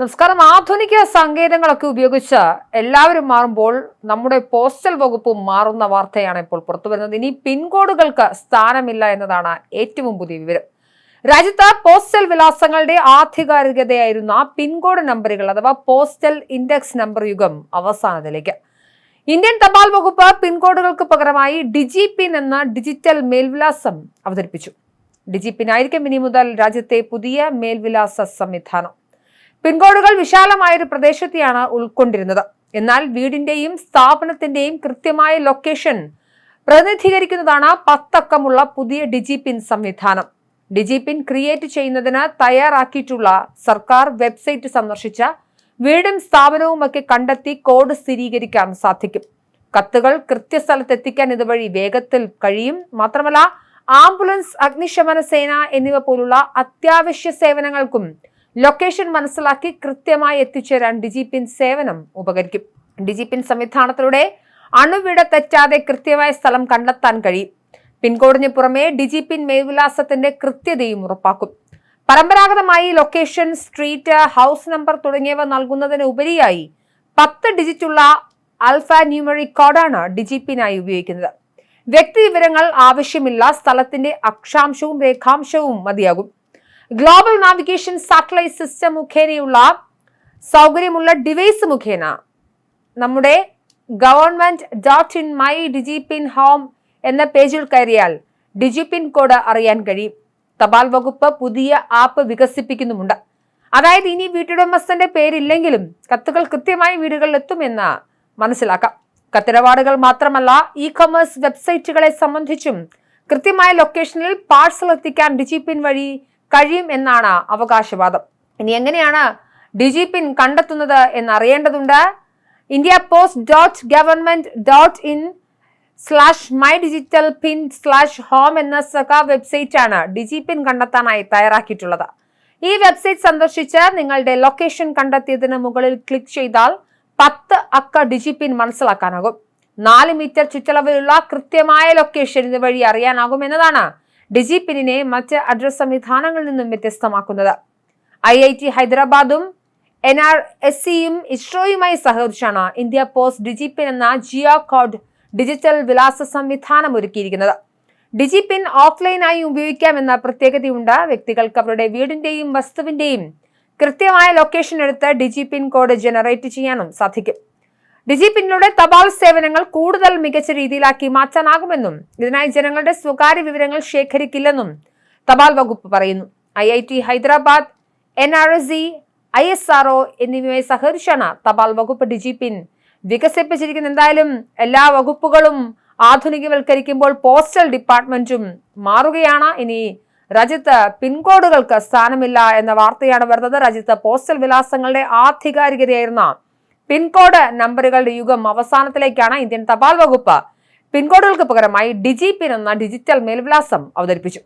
നമസ്കാരം. ആധുനിക സങ്കേതങ്ങളൊക്കെ ഉപയോഗിച്ച് എല്ലാവരും മാറുമ്പോൾ നമ്മുടെ പോസ്റ്റൽ വകുപ്പ് മാറുന്ന വാർത്തയാണ് ഇപ്പോൾ പുറത്തു വരുന്നത്. ഇനി പിൻകോഡുകൾക്ക് സ്ഥാനമില്ല എന്നതാണ് ഏറ്റവും പുതിയ വിവരം. രാജ്യത്ത് പോസ്റ്റൽ വിലാസങ്ങളുടെ ആധികാരികതയായിരുന്ന പിൻകോഡ് നമ്പറുകൾ അഥവാ പോസ്റ്റൽ ഇൻഡെക്സ് നമ്പർ യുഗം അവസാനത്തിലേക്ക്. ഇന്ത്യൻ തപാൽ വകുപ്പ് പിൻകോഡുകൾക്ക് പകരമായി ഡിജി പിൻ എന്ന ഡിജിറ്റൽ മേൽവിലാസം അവതരിപ്പിച്ചു. ഡിജി പിൻ ആയിരിക്കും ഇനി മുതൽ രാജ്യത്തെ പുതിയ മേൽവിലാസ സംവിധാനം. പിൻകോഡുകൾ വിശാലമായൊരു പ്രദേശത്തെയാണ് ഉൾക്കൊണ്ടിരുന്നത്. എന്നാൽ വീടിന്റെയും സ്ഥാപനത്തിന്റെയും കൃത്യമായ ലൊക്കേഷൻ പ്രതിനിധീകരിക്കുന്നതാണ് പത്തക്കമുള്ള പുതിയ ഡിജിപിൻ സംവിധാനം. ഡിജിപിൻ ക്രിയേറ്റ് ചെയ്യുന്നതിന് തയ്യാറാക്കിയിട്ടുള്ള സർക്കാർ വെബ്സൈറ്റ് സന്ദർശിച്ച വീടും സ്ഥാപനവുമൊക്കെ കണ്ടെത്തി കോഡ് സ്ഥിരീകരിക്കാൻ സാധിക്കും. കത്തുകൾ കൃത്യസ്ഥലത്ത് എത്തിക്കാൻ ഇതുവഴി വേഗത്തിൽ കഴിയും. മാത്രമല്ല ആംബുലൻസ് അഗ്നിശമന സേന എന്നിവ പോലുള്ള അത്യാവശ്യ സേവനങ്ങൾക്കും ലൊക്കേഷൻ മനസ്സിലാക്കി കൃത്യമായി എത്തിച്ചേരാൻ ഡിജിപിൻ സേവനം ഉപകരിക്കും. ഡിജിപിൻ സംവിധാനത്തിലൂടെ അണുവിട തെറ്റാതെ കൃത്യമായ സ്ഥലം കണ്ടെത്താൻ കഴിയും. പിൻകോഡിന് പുറമെ ഡിജിപിൻ മേൽവിലാസത്തിന്റെ കൃത്യതയും ഉറപ്പാക്കും. പരമ്പരാഗതമായി ലൊക്കേഷൻ സ്ട്രീറ്റ് ഹൗസ് നമ്പർ തുടങ്ങിയവ നൽകുന്നതിന് ഉപരിയായി പത്ത് ഡിജിറ്റുള്ള അൽഫാ ന്യൂമറി കോഡാണ് ഡിജിപിനായി ഉപയോഗിക്കുന്നത്. വ്യക്തി വിവരങ്ങൾ ആവശ്യമില്ല സ്ഥലത്തിന്റെ അക്ഷാംശവും രേഖാംശവും മതിയാകും. ഗ്ലോബൽ നാവിഗേഷൻ സാറ്റലൈറ്റ് സിസ്റ്റം മുഖേനയുള്ള സൗകര്യമുള്ള ഡിവൈസ് മുഖേന നമ്മുടെ government dot in my DIGIPIN home എന്ന പേജിൽ കയറിയാൽ ഡിജിപിൻ കോഡ് അറിയാൻ കഴിയും. തപാൽ വകുപ്പ് പുതിയ ആപ്പ് വികസിപ്പിക്കുന്നുമുണ്ട്. അതായത് ഇനി വീട്ടുടമസ്ഥന്റെ പേരില്ലെങ്കിലും കത്തുകൾ കൃത്യമായി വീടുകളിൽ എത്തുമെന്ന് മനസ്സിലാക്കാം. കത്തിടപാടുകൾ മാത്രമല്ല ഇ കൊമേഴ്സ് വെബ്സൈറ്റുകളെ സംബന്ധിച്ചും കൃത്യമായ ലൊക്കേഷനിൽ പാഴ്സൽ എത്തിക്കാൻ ഡിജിപിൻ വഴി കഴിയും എന്നാണ് അവകാശവാദം. ഇനി എങ്ങനെയാണ് ഡിജിപിൻ കണ്ടെത്തുന്നത് എന്നറിയേണ്ടതുണ്ട്. India post dot government dot in slash my digital pin slash home എന്ന സഖ വെബ്സൈറ്റ് ആണ് ഡിജിപിൻ കണ്ടെത്താനായി തയ്യാറാക്കിയിട്ടുള്ളത്. ഈ വെബ്സൈറ്റ് സന്ദർശിച്ച് നിങ്ങളുടെ ലൊക്കേഷൻ കണ്ടെത്തിയതിന് മുകളിൽ ക്ലിക്ക് ചെയ്താൽ പത്ത് അക്ക ഡിജിപിൻ മനസ്സിലാക്കാനാകും. നാല് മീറ്റർ ചുറ്റളവിലുള്ള കൃത്യമായ ലൊക്കേഷൻ ഇതുവഴി അറിയാനാകും എന്നതാണ് ഡിജിപിനെ മറ്റ് അഡ്രസ് സംവിധാനങ്ങളിൽ നിന്നും വ്യത്യസ്തമാക്കുന്നത്. ഐ ഐ ടി ഹൈദരാബാദും എൻ ആർ എസ് സിയും ഇസ്രോയുമായി സഹകരിച്ചാണ് ഇന്ത്യ പോസ്റ്റ് ഡിജിപിൻ എന്ന ജിയോ കോഡ് ഡിജിറ്റൽ വിലാസ സംവിധാനം ഒരുക്കിയിരിക്കുന്നത്. ഡിജിപിൻ ഓഫ്ലൈനായി ഉപയോഗിക്കാമെന്ന പ്രത്യേകതയുണ്ട് വ്യക്തികൾക്ക് അവരുടെ വീടിന്റെയും വസ്തുവിന്റെയും കൃത്യമായ ലൊക്കേഷൻ എടുത്ത് ഡിജിപിൻ കോഡ് ജനറേറ്റ് ചെയ്യാനും സാധിക്കും. ഡിജിപിന്നിലൂടെ തപാൽ സേവനങ്ങൾ കൂടുതൽ മികച്ച രീതിയിലാക്കി മാറ്റാനാകുമെന്നും ഇതിനായി ജനങ്ങളുടെ സ്വകാര്യ വിവരങ്ങൾ ശേഖരിക്കില്ലെന്നും തപാൽ വകുപ്പ് പറയുന്നു. I I T Hyderabad N R C I S R O എന്നിവയുമായി സഹകരിച്ചാണ് തപാൽ വകുപ്പ് ഡിജിപിൻ വികസിപ്പിച്ചിരിക്കുന്ന എന്തായാലും എല്ലാ വകുപ്പുകളും ആധുനികവൽക്കരിക്കുമ്പോൾ പോസ്റ്റൽ ഡിപ്പാർട്ട്മെന്റും മാറുകയാണ്. ഇനി രാജ്യത്ത് പിൻകോഡുകൾക്ക് സ്ഥാനമില്ല എന്ന വാർത്തയാണ് വരുന്നത്. രാജ്യത്ത് പോസ്റ്റൽ വിലാസങ്ങളുടെ ആധികാരികതയായിരുന്ന പിൻകോഡ് നമ്പറുകളുടെ യുഗം അവസാനത്തിലേക്കാണ് ഇന്ത്യൻ തപാൽ വകുപ്പ്. പിൻകോഡുകൾക്ക് പകരമായി ഡിജി പിൻ എന്ന ഡിജിറ്റൽ മേൽവിലാസം അവതരിപ്പിച്ചു.